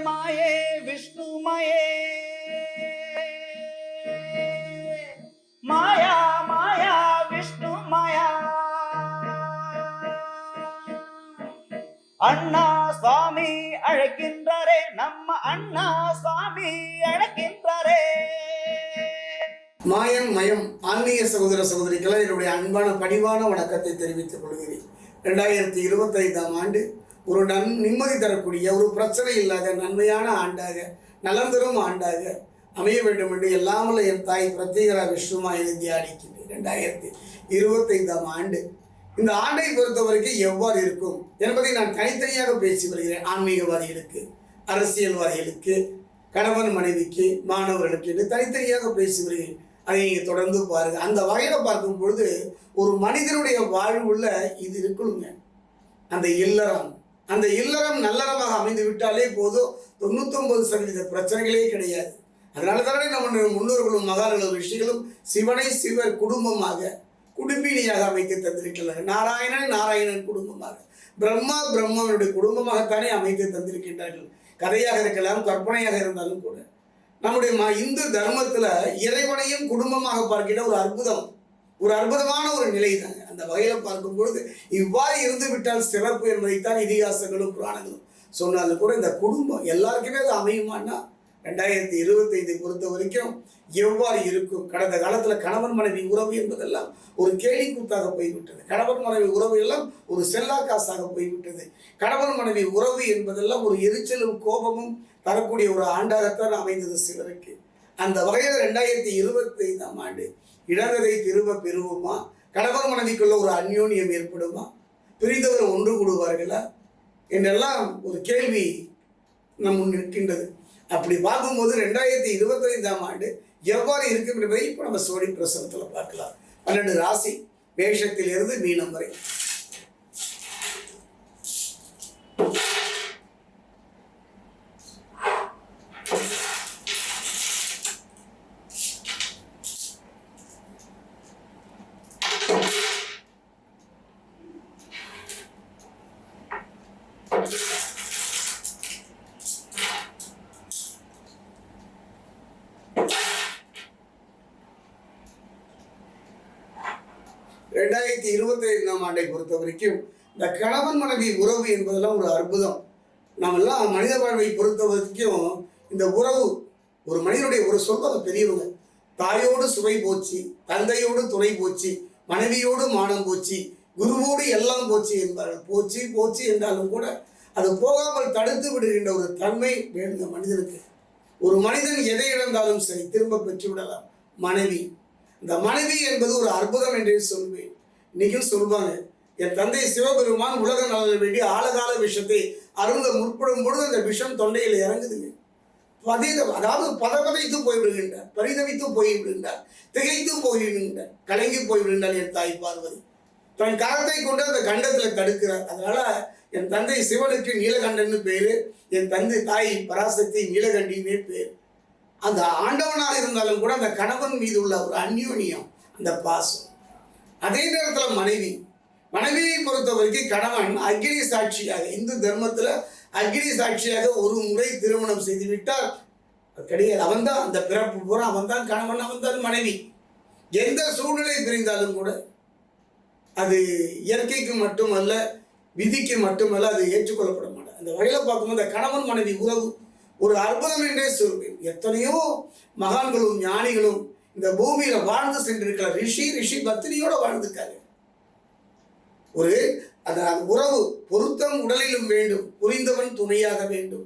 மாயே விஷ்ணுமயே மாயா மாயா விஷ்ணு மாயா அண்ணா சுவாமி அழைக்கின்றாரே நம்ம அண்ணா சுவாமி அழைக்கின்றாரே மாயம் மயம் ஆன்மீக சகோதர சகோதரிகளை என்னுடைய அன்பான பணிவான வணக்கத்தை தெரிவித்துக் கொள்கிறேன் ரெண்டாயிரத்தி இருபத்தைந்தாம் ஆண்டு ஒரு நன் நிம்மதி தரக்கூடிய ஒரு பிரச்சனை இல்லாத நன்மையான ஆண்டாக நலந்தரும் ஆண்டாக அமைய வேண்டும் என்று எல்லாம் என் தாய் பிரத்யேகரா விஷ்ணுமா எழுதி தியானிக்கின்றேன் ரெண்டாயிரத்தி இருபத்தைந்தாம் ஆண்டு. இந்த ஆண்டை பொறுத்த வரைக்கும் எவ்வாறு இருக்கும் என்பதை நான் தனித்தனியாக பேசி வருகிறேன். ஆன்மீகவாதிகளுக்கு அரசியல்வாதிகளுக்கு கணவன் மனைவிக்கு மாணவர்களுக்கு என்று தனித்தனியாக பேசி வருகிறேன். அதை நீங்கள் தொடர்ந்து பாருங்கள் அந்த வகையில் பார்க்கும் பொழுது ஒரு மனிதனுடைய வாழ்வுள்ள இது இருக்குங்க. அந்த இல்லறம். அந்த இல்லறம் நல்லறமாக அமைந்து விட்டாலே போதும் தொண்ணூத்தொம்பது சதவீத பிரச்சனைகளே கிடையாது. அதனால தானே நம்ம முன்னோர்களும் மகான்களும் ரிஷிகளும் சிவனை சிவ குடும்பமாக குடும்பினியாக அமைத்து தந்திருக்கிறார்கள் நாராயணன் நாராயணன் குடும்பமாக. பிரம்மா பிரம்மாவனுடைய குடும்பமாகத்தானே அமைத்து தந்திருக்கின்றார்கள். கதையாக இருக்கலாம் கற்பனையாக இருந்தாலும் கூட. நம்முடைய ம இந்து தர்மத்தில் இறைவனையும் குடும்பமாக பார்க்கிற ஒரு அற்புதம் ஒரு அற்புதமான ஒரு நிலை தாங்க அந்த வகையில் பார்க்கும் பொழுது இவ்வாறு இருந்து விட்டால் சிறப்பு என்பதைத்தான் இதிகாசங்களும் புராணங்களும் சொன்னாலும் கூட இந்த குடும்பம் எல்லாருக்குமே அது அமையுமான்னா ரெண்டாயிரத்தி இருபத்தைந்தை பொறுத்த வரைக்கும் எவ்வாறு இருக்கும்? கடந்த காலத்தில் கணவன் மனைவி உறவு என்பதெல்லாம் ஒரு கேலி கூத்தாக போய்விட்டது. கணவன் மனைவி உறவு எல்லாம் ஒரு செல்லா காசாக போய்விட்டது. கணவன் மனைவி உறவு என்பதெல்லாம் ஒரு எரிச்சலும் கோபமும் தரக்கூடிய ஒரு ஆண்டாகத்தான் அமைந்தது சிலருக்கு. அந்த வகையில் ரெண்டாயிரத்தி இருபத்தைந்தாம் ஆண்டு இழந்ததை திரும்ப பெறுவோமா? கணவன் மனைவிக்குள்ள ஒரு அந்யோன்யம் ஏற்படுமா? பிரிந்தவர் ஒன்று கூடுவார்களா? என்றெல்லாம் ஒரு கேள்வி நம் முன் நிற்கின்றது. அப்படி பார்க்கும்போது ரெண்டாயிரத்தி இருபத்தைந்தாம் ஆண்டு எவ்வாறு இருக்கும் என்பதை இப்போ நம்ம சோழி பிரசனத்தில் பார்க்கலாம். பன்னெண்டு ராசி மேஷத்திலிருந்து மீனம் வரை. ரெண்டாயிரத்தி இருபத்தி ஐந்தாம் ஆண்டை பொறுத்த வரைக்கும் இந்த கணவன் மனைவி உறவு என்பதெல்லாம் ஒரு அற்புதம். நாமெல்லாம் மனித வாழ்வை பொறுத்த வரைக்கும் இந்த உறவு ஒரு மனிதனுடைய ஒரு சொல்வதை பெரியவங்க. தாயோடு சுவை போச்சு தந்தையோடு துணை போச்சு மனைவியோடு மானம் போச்சு குருவோடு எல்லாம் போச்சு என்பார்கள். போச்சு போச்சு என்றாலும் கூட அது போகாமல் தடுத்து விடுகின்ற ஒரு தன்மை வேணுங்க மனிதனுக்கு. ஒரு மனிதன் எதை இழந்தாலும் சரி திரும்ப பெற்று விடலாம் மனைவி. இந்த மனைவி என்பது ஒரு அற்புதம் என்றே சொல்வேன். இன்னைக்கும் சொல்வாங்க என் தந்தை சிவபெருமான் உலக நலன் வேண்டிய ஆழகால விஷத்தை அருந்த முற்படும் பொழுது அந்த விஷம் தொண்டையில் இறங்குதுங்க. பதித அதாவது பதபதைத்து போய்விடுகின்றார் பரிதவித்து போய்விடுகின்றார் திகைத்து போய்விடுகின்றார் கலங்கி போய்விடுகின்றார் என் தாய் பார்வதி. தன் கரத்தை கொண்டு அந்த கண்டத்தில் தடுக்கிறார். அதனால என் தந்தை சிவனுக்கு நீலகண்டன்னு பேரு என் தந்தை தாய் பராசக்தி நீலகண்டினே பேர். அந்த ஆண்டவனாக இருந்தாலும் கூட அந்த கணவன் மீது உள்ள ஒரு அந்யோன்யம் அந்த பாசம். அதே நேரத்தில் மனைவி. மனைவியை பொறுத்த வரைக்கும் கணவன் அக்னி சாட்சியாக இந்து தர்மத்தில் அக்னி சாட்சியாக ஒரு முறை திருமணம் செய்து விட்டால் அது கிடையாது. அவன் தான் அந்த பிறப்பு பூரா அவன் தான் கணவன் அவன் தான் மனைவி. எந்த சூழ்நிலை பிரிந்தாலும் கூட அது இயற்கைக்கு மட்டுமல்ல விதிக்கு மட்டுமல்ல அது ஏற்றுக்கொள்ளப்பட மாட்டேன் அந்த வகையில் பார்க்கும்போது அந்த கணவன் மனைவி உறவு ஒரு அற்புதம் என்றே சொல்வேன். எத்தனையோ மகான்களும் ஞானிகளும் இந்த பூமியில வாழ்ந்து சென்றிருக்கிற ரிஷி ரிஷி பத்தினியோட வாழ்ந்திருக்காங்க ஒரு அந்த உறவு பொருத்தம் உடலிலும் வேண்டும் புரிந்தவன் துணையாக வேண்டும்.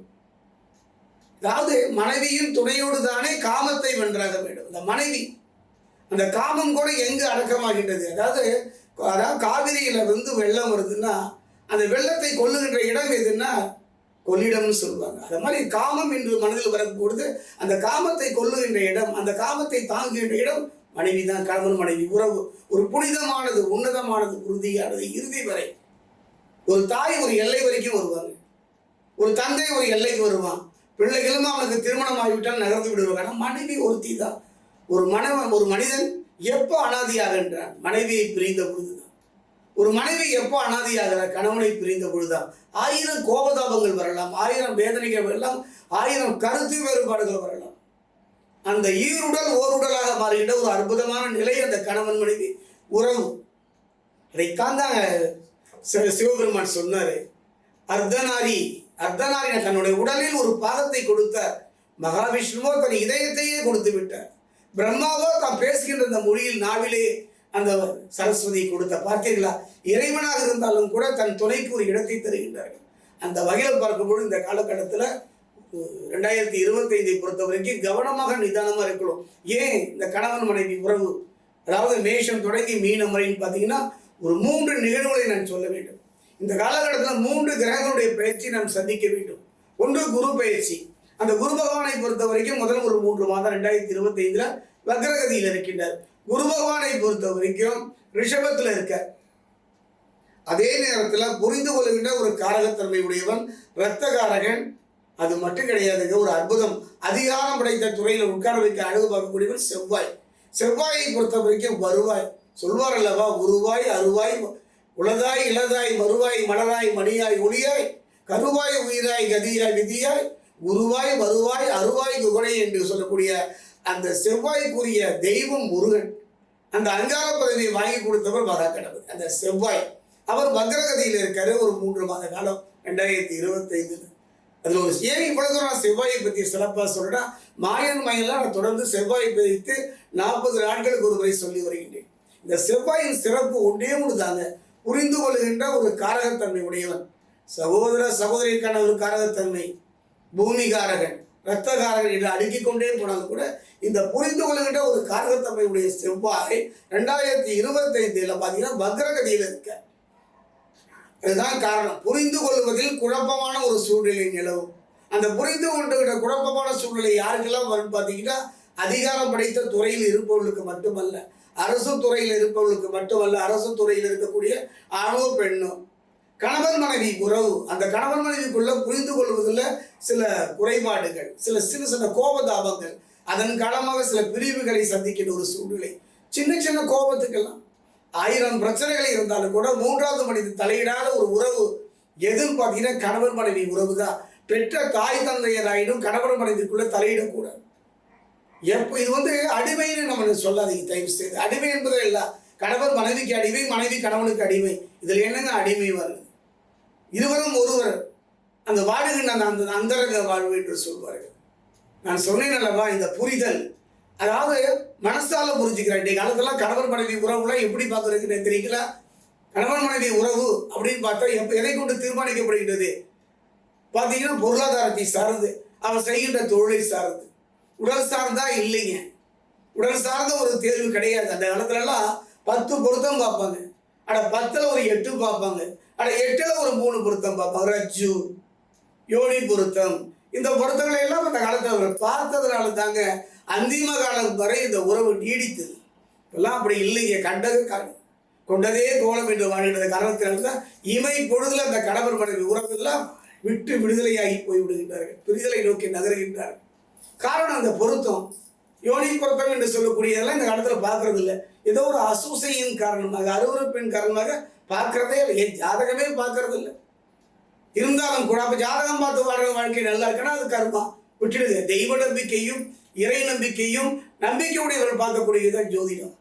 அதாவது மனைவியின் துணையோடு தானே காமத்தை வென்றாக வேண்டும். அந்த மனைவி அந்த காமம் கூட எங்கு அடக்கமாகின்றது? அதாவது அதாவது காவிரியில வந்து வெள்ளம் வருதுன்னா அந்த வெள்ளத்தை கொல்லுகின்ற இடம் எதுன்னா கொள்ளிடம்னு சொல்லுவாங்க. அது மாதிரி காமம் என்று மனதில் வரப்பொழுது அந்த காமத்தை கொல்லுகின்ற இடம் அந்த காமத்தை தாங்குகின்ற இடம் மனைவி தான் கணவன் மனைவி உறவு. ஒரு புனிதமானது உன்னதமானது உறுதியானது இறுதி வரை. ஒரு தாய் ஒரு எல்லை வரைக்கும் வருவாங்க. ஒரு தந்தை ஒரு எல்லைக்கு வருவான். பிள்ளைகளும் அவனுக்கு திருமணம் ஆகிவிட்டால் நகர்ந்து விடுவாங்க. ஆனால் மனைவி ஒருத்தி தான் ஒரு மனவன் ஒரு மனிதன் எப்போ அனாதியாகின்றான் மனைவியை பிரிந்த பொழுதுதான். ஒரு மனைவி எப்போ அனாதியாகிற கணவனை பிரிந்த பொழுதுதான்? ஆயிரம் கோபதாபங்கள் வரலாம் ஆயிரம் வேதனைகள் வரலாம் ஆயிரம் கருத்து வேறுபாடுகள் வரலாம். அந்த ஈருடல் ஓருடலாக மாறுகின்ற ஒரு அற்புதமான நிலை அந்த கணவன் மனைவி உறவு. அதைத்தான் தான் சிவபெருமான் சொன்னார் அர்த்தநாரி அர்த்தநாரி தன்னுடைய உடலில் ஒரு பாகத்தை கொடுத்தார். மகாவிஷ்ணுவோ தன் இதயத்தையே கொடுத்து விட்டார். பிரம்மாவோ தான் பேசுகின்ற அந்த மொழியில் நாவிலே அந்த சரஸ்வதி கொடுத்த பார்த்தீர்களா? இறைவனாக இருந்தாலும் கூட தன் துணைக்கு ஒரு இடத்தை தருகின்றார்கள். அந்த வகையில் பார்க்கும்போது இந்த காலகட்டத்தில் ரெண்டாயிரத்தி இருபத்தைந்தை பொறுத்த வரைக்கும் கவனமாக நிதானமாக இருக்கணும். ஏன் இந்த கணவன் மனைவி உறவு? அதாவது மேஷம் தொடங்கி மீனம் வரைன்னு பார்த்தீங்கன்னா ஒரு மூன்று நிகழ்வுகளை நான் சொல்ல வேண்டும். இந்த காலகட்டத்தில் மூன்று கிரகங்களுடைய பயிற்சி நாம் சந்திக்க வேண்டும். ஒன்று குரு பயிற்சி. அந்த குரு பகவானை பொறுத்த வரைக்கும் முதல் ஒரு மூன்று மாதம் ரெண்டாயிரத்தி இருபத்தைந்தில் வக்ரகதியில் இருக்கின்றார். குரு பகவானை பொறுத்த வரைக்கும் ரிஷபத்தில் இருக்க. அதே நேரத்தில் புரிந்து கொள்கின்ற ஒரு காரகத்தன்மை உடையவன் இரத்தகாரகன் அது மட்டும் கிடையாதுங்க ஒரு அற்புதம். அதிகாரம் படைத்த துறையில் உட்கார வைக்க அழகு பார்க்கக்கூடியவன் செவ்வாய். செவ்வாயை பொறுத்த வரைக்கும் வருவாய். சொல்வார் அல்லவா உருவாய் அருவாய் உளதாய் இளதாய் மறுவாய் மலராய் மணியாய் ஒளியாய் கருவாய் உயிராய் கதியாய் விதியாய் உருவாய் வருவாய் அருவாய் குகனை என்று சொல்லக்கூடிய அந்த செவ்வாய்க்குரிய தெய்வம் முருகன் அந்த அங்கார பதவியை வாங்கி கொடுத்தவர் மகா கணபதி அந்த செவ்வாய் அவர் வக்ரகதியில் இருக்காரு ஒரு மூன்று மாத காலம் ரெண்டாயிரத்தி இருபத்தைந்துல. அதில் ஒரு ஏன் இவ்வளவு நான் செவ்வாயை பற்றி சிறப்பாக சொல்கிறேன்னா மாயன் மயெல்லாம் நான் தொடர்ந்து செவ்வாயை பதித்து நாற்பது நாட்களுக்கு ஒரு முறை சொல்லி வருகின்றேன். இந்த செவ்வாயின் சிறப்பு ஒன்றே ஒன்று தாங்க புரிந்து கொள்கின்ற ஒரு காரகத்தன்மை உடையவன். சகோதர சகோதரிக்கான ஒரு காரகத்தன்மை. பூமிகாரகன் இரத்தகாரகன் என்று அடுக்கிக் கொண்டே போனாலும் கூட இந்த புரிந்து கொள்கின்ற ஒரு காரகத்தன்மையுடைய செவ்வாய் ரெண்டாயிரத்தி இருபத்தைந்துல பார்த்தீங்கன்னா வக்ரகதியில் இருக்க. அதுதான் காரணம். புரிந்து கொள்வதில் குழப்பமான ஒரு சூழ்நிலை நிலவும். அந்த புரிந்து கொண்டுகிற குழப்பமான சூழ்நிலை யாருக்கெல்லாம் வரும் பார்த்தீங்கன்னா அதிகாரம் படைத்த துறையில் இருப்பவர்களுக்கு மட்டுமல்ல அரசு துறையில் இருப்பவர்களுக்கு மட்டுமல்ல அரசு துறையில் இருக்கக்கூடிய ஆணோ பெண்ணோ கணவன் மனைவி உறவு அந்த கணவன் மனைவிக்குள்ள புரிந்து கொள்வதில் சில குறைபாடுகள் சில சின்ன சின்ன கோபதாபங்கள் அதன் காலமாக சில பிரிவுகளை சந்திக்கின்ற ஒரு சூழ்நிலை. சின்ன சின்ன கோபத்துக்கெல்லாம் ஆயிரம் பிரச்சனைகள் இருந்தாலும் கூட மூன்றாவது மனித தலையிடாத ஒரு உறவு எதுன்னு பார்த்தீங்கன்னா கணவன் மனைவி உறவு தான் பெற்ற தாய் தந்தையராயினும் கணவன் மனைவிக்குள்ளே தலையிடக்கூடாது. எப்போ இது வந்து அடிமைன்னு நம்ம சொல்லாதீங்க தயவு செய்து. அடிமை என்பதே இல்லை. கணவன் மனைவிக்கு அடிமை மனைவி கணவனுக்கு அடிமை. இதில் என்னங்க அடிமை வருது? இருவரும் ஒருவர். அந்த வாடுகின்ற அந்த அந்த அந்தரங்க வாழ்வு என்று சொல்வார்கள். நான் சொன்னேன் அல்லவா இந்த புரிதல். அதாவது மனசால புரிஞ்சுக்கிறேன். இன்றைய காலத்துல கணவன் மனைவி உறவுலாம் எப்படி பார்க்குறதுன்னு தெரியல. கணவன் மனைவி உறவு அப்படின்னு பார்த்தா எப்போ எதை கொண்டு தீர்மானிக்கப்படுகின்றது? பார்த்தீங்கன்னா பொருளாதாரத்தை சார்ந்து அவர் செய்கின்ற தொழிலை சார்ந்து. உடல் சார்ந்தா இல்லைங்க. உடல் சார்ந்த ஒரு தேர்வு கிடையாது. அந்த காலத்துலலாம் பத்து பொருத்தம் பார்ப்பாங்க. அட பத்தில் ஒரு எட்டு பார்ப்பாங்க. அட எட்டில் ஒரு மூணு பொருத்தம் பார்ப்பாங்க. ரஜ்ஜு யோனி பொருத்தம் இந்த பொருத்தங்களை எல்லாம் அந்த காலத்தில் அவர் பார்த்ததுனால தாங்க அந்திம காலம் வரை இந்த உறவு நீடித்தது. இப்பெல்லாம் அப்படி இல்லைங்க. கண்டது காரணம் கொண்டதே கோலம் என்று வாழ்கின்ற காரணத்தினால தான் இமை பொழுதுல அந்த கணவர் மனைவி உறவெல்லாம் விட்டு விடுதலையாகி போய்விடுகின்றார்கள். விடுதலை நோக்கி நகருகின்றார்கள். காரணம் அந்த பொருத்தம். யோனி பொருத்தம் என்று சொல்லக்கூடியதெல்லாம் இந்த காலத்தில் பார்க்கறது இல்லை ஏதோ ஒரு அசூசையின் காரணமாக அருவறுப்பின் காரணமாக பார்க்கறதே இல்லை. என் ஜாதகமே பார்க்கறது இல்லை இருந்தாலும் கூட அப்போ ஜாதகம் பார்த்து வாழ்ற வாழ்க்கை நல்லா இருக்குன்னா அது கர்மா விட்டுடுங்க. தெய்வ நம்பிக்கையும் இறை நம்பிக்கையும் நம்பிக்கையுடையவர்கள் பார்க்கக்கூடியதுதான் ஜோதிடம்.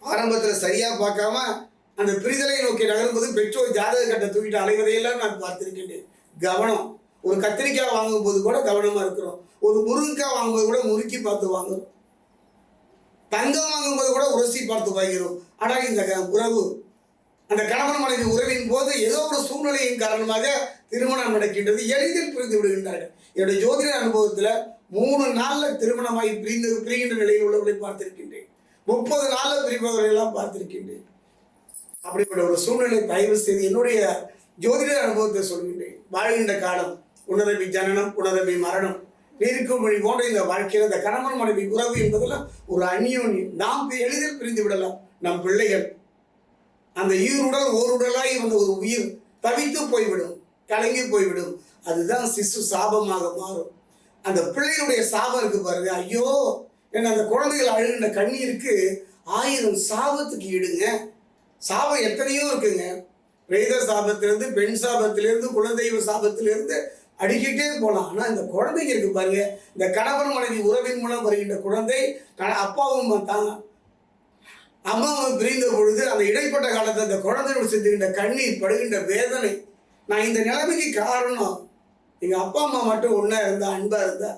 ஆரம்பத்தில் சரியாக பார்க்காம அந்த பிரிதலை நோக்கி நகரும்போது பெற்றோர் ஜாதக கட்டை தூக்கிட்டு அலைவதையெல்லாம் நான் பார்த்துருக்கேன் கவனம். ஒரு கத்திரிக்காய் வாங்கும்போது கூட கவனமாக இருக்கிறோம். ஒரு முருங்கைக்காய் வாங்கும்போது கூட முறுக்கி பார்த்து வாங்குறோம். தங்கம் வாங்கும்போது கூட உரசி பார்த்து வாங்கிறோம் ஆனால் இந்த க- உறவு அந்த கணவன் மனைவி உறவின் போது ஏதோ ஒரு சூழ்நிலையின் காரணமாக திருமணம் நடக்கின்றது. எளிதில் பிரிந்து விடுகின்றார்கள். என்னுடைய ஜோதிட அனுபவத்தில் மூணு நாளில் திருமணமாகி பிரிந்து பிரிகின்ற நிலையில் உள்ளவர்களை பார்த்திருக்கின்றேன். முப்பது நாளில் பிரிப்பவர்களெல்லாம் பார்த்திருக்கின்றேன். அப்படிப்பட்ட ஒரு சூழ்நிலை தயவு செய்து என்னுடைய ஜோதிட அனுபவத்தை சொல்கின்றேன். வாழ்கின்ற காலம் உணரவி ஜனனம் உணரவி மரணம் நீருக்கும் வழி போன்ற இந்த வாழ்க்கையில் இந்த கணவன் மனைவி உறவு என்பதெல்லாம் ஒரு அந்யோன்யம். நாம் எளிதில் பிரிந்து விடலாம். நம் பிள்ளைகள் அந்த ஈருடல் ஓருடலாய் வந்த ஒரு உயிர் தவித்து போய்விடும் கலங்கி போய்விடும். அதுதான் சிசு சாபமாக மாறும். அந்த பிள்ளையுடைய சாபம் இருக்கு பாருங்க. ஐயோ என்ன அந்த குழந்தைகள் அழுகின கண்ணீருக்கு ஆயிரம் சாபத்துக்கு ஈடுங்க. சாபம் எத்தனையோ இருக்குங்க. பிரேத சாபத்திலிருந்து பெண் சாபத்திலிருந்து குலதெய்வ சாபத்திலிருந்து அடிக்கிட்டே போகலாம் ஆனால் இந்த குழந்தைங்க இருக்கு பாருங்க. இந்த கணவன் மனைவி உறவின் மூலம் வருகின்ற குழந்தை க- அப்பாவும் தான் அம்மாவை பிரிந்த பொழுது அந்த இடைப்பட்ட காலத்தில் அந்த குழந்தையோடு செஞ்சுகின்ற கண்ணீர் படுகின்ற வேதனை. நான் இந்த நிலைமைக்கு காரணம். எங்கள் அப்பா அம்மா மட்டும் ஒன்றா இருந்தா அன்பாக இருந்தா.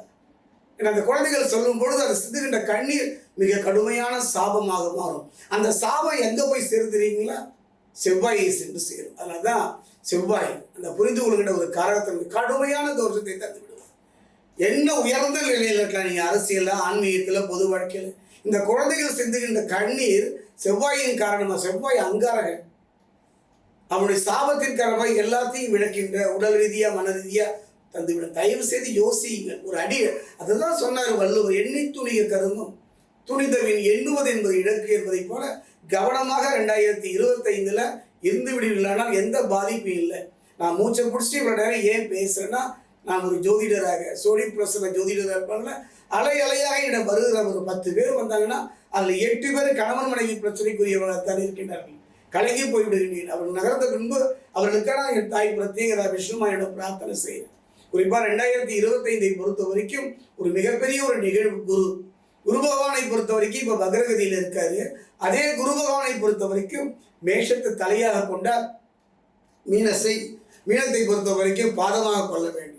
எனக்கு அந்த குழந்தைகள் சொல்லும் பொழுது அதை சிந்துகின்ற கண்ணீர் மிக கடுமையான சாபமாக மாறும். அந்த சாபம் எங்கே போய் சேர்ந்துறீங்களா செவ்வாயை சென்று சேரும். அதனால தான் செவ்வாய் அந்த புரிந்து கொள்கின்ற ஒரு காரணத்திற்கு கடுமையான தோஷத்தை தந்து விடுவார் என்ன உயர்ந்த நிலையில் இருக்கலாம் நீங்கள் அரசியலில் ஆன்மீகத்தில் பொது வாழ்க்கையில். இந்த குழந்தைகள் சிந்துகின்ற கண்ணீர் செவ்வாயின் காரணமாக செவ்வாய் அங்காரகன். அவனுடைய சாபத்தின் காரணமாக எல்லாத்தையும் விளக்கின்ற உடல் ரீதியாக மன ரீதியாக தந்துவிடும் தயவு செய்து யோசியுங்கள். ஒரு அடி அதுதான் சொன்னார் வள்ளுவர் எண்ணி துணிய கருங்கும் துணிதவின் எண்ணுவது என்பது இலக்கு என்பதை போல கவனமாக ரெண்டாயிரத்தி இருபத்தைந்தில் இருந்து விடுவீர்களானால் எந்த பாதிப்பும் இல்லை. நான் மூச்சை பிடிச்சி இவ்வளோ நேரம் ஏன் பேசுகிறேன்னா நான் ஒரு ஜோதிடராக சோழி பிரசன ஜோதிடராக இருப்பாங்க அலை அலையாக என்னிடம் வருகிற ஒரு பத்து பேர் வந்தாங்கன்னா அதில் எட்டு பேர் கணவன் மனைவி பிரச்சனைக்குரியவர்களாகத்தான் இருக்கின்றார்கள். கலங்கி போய்விடுகின்றேன் அவர்கள் நகர்ந்த பின்பு அவர்களுக்கான என் தாய் பிரத்யேகதா விஷ்ணுமாயிடம் பிரார்த்தனை செய்கிறேன். குறிப்பாக ரெண்டாயிரத்தி இருபத்தைந்தை பொறுத்த வரைக்கும் ஒரு மிகப்பெரிய ஒரு நிகழ்வு குரு. குரு பகவானை பொறுத்த வரைக்கும் இப்போ பகரகதியில் இருக்காரு. அதே குரு பகவானை பொறுத்த வரைக்கும் மேஷத்தை தலையாக கொண்ட மீனசை மீனத்தை பொறுத்த வரைக்கும் பாதமாக கொள்ள வேண்டும்.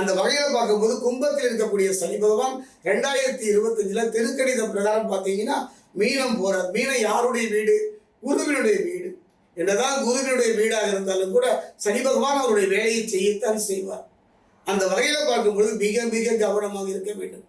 அந்த வகையில் பார்க்கும்போது கும்பத்தில் இருக்கக்கூடிய சனி பகவான் ரெண்டாயிரத்தி இருபத்தஞ்சில் திருக்கணிதம் பிரகாரம் பார்த்தீங்கன்னா மீனம் போறார். மீனம் யாருடைய வீடு? குருவினுடைய வீடு. என்னதான் குருவினுடைய வீடாக இருந்தாலும் கூட சனி பகவான் அவருடைய வேலையை செய்யத்தான் செய்வார். அந்த வகையில் பார்க்கும்பொழுது மிக மிக கவனமாக இருக்க வேண்டும்.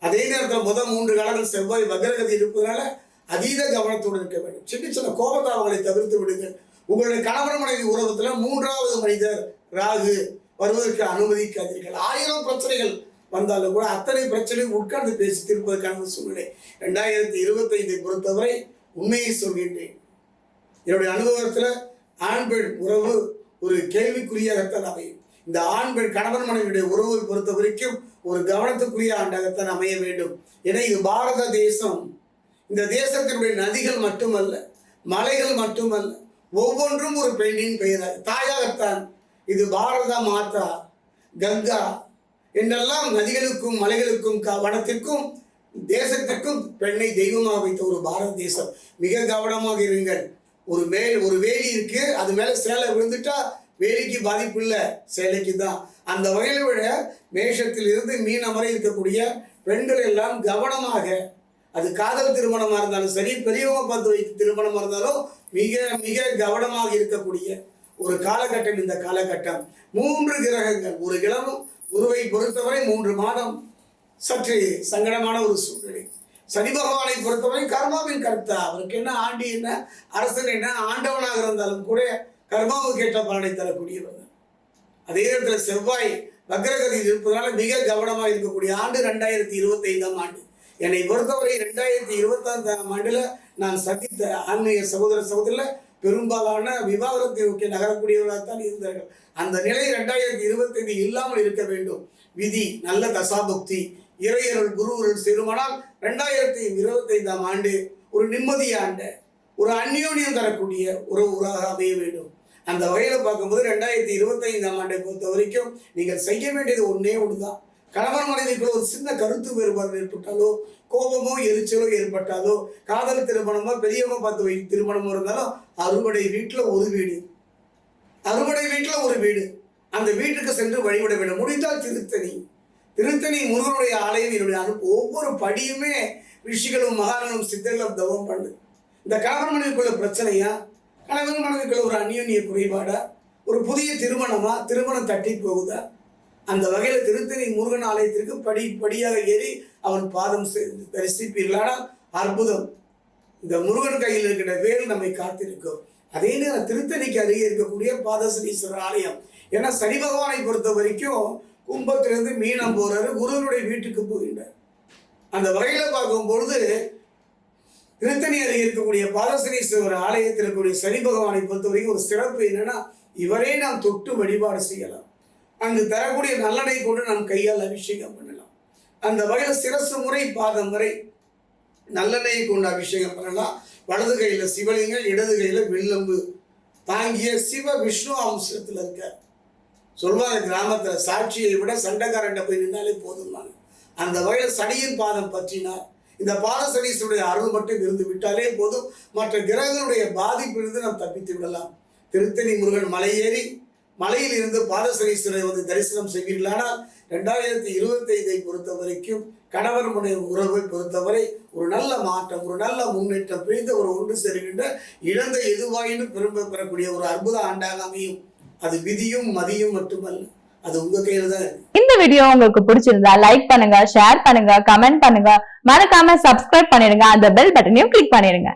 அதே நேரத்தில் முதல் மூன்று காலங்கள் செவ்வாய் வக்ரகதி இருப்பதனால அதீத கவனத்தோடு இருக்க வேண்டும். சின்ன சின்ன கோபத்தாவங்களை தவிர்த்து விடுங்கள். உங்களுடைய கணவன் மனைவி உறவத்தில் மூன்றாவது மனிதர் ராகு. வருவதற்கு அனுமதிக்காதீர்கள். ஆயிரம் பிரச்சனைகள் வந்தாலும் கூட அத்தனை பிரச்சனையும் உட்கார்ந்து பேசி தீர்ப்பதற்கான சூழ்நிலை. ரெண்டாயிரத்தி இருபத்தைந்தை பொறுத்தவரை உண்மையை சொல்கின்றேன். என்னுடைய அனுபவத்தில் ஆண் பெண் உறவு ஒரு கேள்விக்குறியாகத்தான் அமையும். இந்த ஆண் பெண் கணவன் மனைவியுடைய உறவை பொறுத்த வரைக்கும் ஒரு கவனத்துக்குரிய ஆண்டாகத்தான் அமைய வேண்டும். ஏன்னா இது பாரத தேசம். இந்த தேசத்தினுடைய நதிகள் மட்டுமல்ல மலைகள் மட்டுமல்ல ஒவ்வொன்றும் ஒரு பெண்ணின் பெயராக தாயாகத்தான் இது பாரத மாதா கங்கா என்றெல்லாம் நதிகளுக்கும் மலைகளுக்கும் க- வனத்திற்கும் தேசத்திற்கும் பெண்ணை தெய்வமாக வைத்த ஒரு பாரத தேசம். மிக கவனமாக இருங்கள். ஒரு மேல் ஒரு வேலி இருக்கு. அது மேலே சேலை விழுந்துட்டா வேலிக்கு பாதிப்பு இல்லை. சேலைக்கு தான். அந்த வகையில விட மேஷத்தில் இருந்து மீனம் வரை இருக்கக்கூடிய பெண்கள் எல்லாம் கவனமாக அது காதல் திருமணமாக இருந்தாலும் சரி பெரியவங்க பார்த்து வைத்து திருமணமாக இருந்தாலும் மிக மிக கவனமாக இருக்கக்கூடிய ஒரு காலகட்டம் இந்த காலகட்டம். மூன்று கிரகங்கள் ஒரு கிழமும் குருவை பொறுத்தவரை மூன்று மாதம். சற்று சங்கடமான ஒரு சூழ்நிலை. சனி பகவானை பொறுத்தவரை கர்மாவின் கர்த்தா? அவருக்கு என்ன ஆண்டி என்ன? அரசன் என்ன? ஆண்டவனாக இருந்தாலும் கூட கர்மாவுக்கு ஏற்ற பலனை தரக்கூடியவர் அதே நேரத்தில் செவ்வாய் வக்ரகதியில் இருப்பதனால மிக கவனமாக இருக்கக்கூடிய ஆண்டு ரெண்டாயிரத்தி இருபத்தி ஐந்தாம் ஆண்டு. என்னை பொறுத்தவரை ரெண்டாயிரத்தி இருபத்தாந்தாம் ஆண்டில் நான் சந்தித்த ஆன்மீக சகோதர சகோதரில் பெரும்பாலான விவாகரத்தை நோக்கி நகரக்கூடியவர்களாகத்தான் இருந்தார்கள். அந்த நிலை ரெண்டாயிரத்தி இருபத்தைந்து இல்லாமல் இருக்க வேண்டும். விதி நல்ல தசாபக்தி இறையருள் குருவருள் சேருமானால் ரெண்டாயிரத்தி இருபத்தைந்தாம் ஆண்டு ஒரு நிம்மதியாண்ட ஒரு அந்யோன்யம் தரக்கூடிய ஒரு உறவாக அமைய வேண்டும். அந்த வகையில் பார்க்கும்போது ரெண்டாயிரத்தி இருபத்தைந்தாம் ஆண்டை பொறுத்த வரைக்கும் நீங்கள் செய்ய வேண்டியது ஒன்றே ஒன்று தான் கணவன் மனைவிக்குள்ள ஒரு சின்ன கருத்து வேறுபாடு ஏற்பட்டாலோ கோபமோ எரிச்சலோ ஏற்பட்டாலோ காதல் திருமணமோ பெரியவங்க பார்த்து வை திருமணமோ இருந்தாலும் அறுவடை வீட்டில் ஒரு வீடு. அறுவடை வீட்டில் ஒரு வீடு. அந்த வீட்டுக்கு சென்று வழிபட வேண்டும். முடிந்தால் திருத்தணி. திருத்தணி முருகனுடைய ஆலயம் என்னுடைய அனுப்பு ஒவ்வொரு படியுமே ரிஷிகளும் மகான்களும் சித்தர்களும் தவம் பண்ணு. இந்த கணவன் மனைவிக்குள்ள பிரச்சனையா? கணவன் மனைவிக்குள்ள ஒரு அந்யோன்ய குறைபாடா? ஒரு புதிய திருமணமா? திருமணம் தட்டி போகுதா? அந்த வகையில் திருத்தணி முருகன் ஆலயத்திற்கு படி படியாக ஏறி அவன் பாதம் செய்து தரிசிப்பீர்களானால் அற்புதம். இந்த முருகன் கையில் இருக்கிற வேல் நம்மை காத்திருக்கும். அதே நேரம் திருத்தணிக்கு அருகே இருக்கக்கூடிய பாதசனீஸ்வரர் ஆலயம். ஏன்னா சனி பகவானை பொறுத்த வரைக்கும் கும்பத்திலிருந்து மீனம் போறாரு குருவனுடைய வீட்டுக்கு போகின்றார். அந்த வகையில் பார்க்கும் பொழுது திருத்தணி அருகே இருக்கக்கூடிய பாதசனீஸ்வரர் ஆலயத்தில் இருக்கக்கூடிய சனி பகவானை பொறுத்த வரைக்கும் ஒரு சிறப்பு என்னன்னா இவரே நாம் தொட்டு வழிபாடு செய்யலாம். அங்கு தரக்கூடிய நல்லடை கொண்டு நாம் கையால் அபிஷேகம் பண்ணலாம். அந்த வகையில் சிரசு முறை பாதம் வரை நல்லெண்ணெயை கொண்டு அபிஷேகம் பண்ணலாம். வலது கையில் சிவலிங்கம் இடது கையில் வில்லம்பு. தாங்கிய சிவ விஷ்ணு அம்சத்தில் இருக்க. சொல்வாங்க கிராமத்தில் சாட்சியை விட சண்டைக்காரன்ட்ட போய் நின்னாலே போதும் அந்த வகையில் சனியின் பாதம் பற்றினார் இந்த பாலசனீஸ்வருடைய அருள் மட்டும் இருந்து விட்டாலே போதும். மற்ற கிரகங்களுடைய பாதிப்பிலிருந்து நாம் தப்பித்து விடலாம். திருத்தணி முருகன் மலையேறி மலையில் இருந்து பாலசனீஸ்வரரை வந்து தரிசனம் செய்வீர்களானால் ரெண்டாயிரத்தி இருபத்தைந்தை பொறுத்த வரைக்கும் கணவர் முனை உறவை பொறுத்தவரை ஒரு நல்ல மாற்றம் ஒரு நல்ல முன்னேற்றம் பிரிந்த ஒரு ஒன்று சேருகின்ற இழந்த எதுவாயினும் திரும்ப பெறக்கூடிய ஒரு அற்புத ஆண்டாக அமையும். அது விதியும் மதியும் மட்டுமல்ல அது உங்க கையில தான் இருக்கு. இந்த வீடியோ உங்களுக்கு பிடிச்சிருந்தா லைக் பண்ணுங்க ஷேர் பண்ணுங்க கமெண்ட் பண்ணுங்க. மறக்காம சப்ஸ்கிரைப் பண்ணிடுங்க அந்த பெல் பட்டனையும் கிளிக் பண்ணிடுங்க.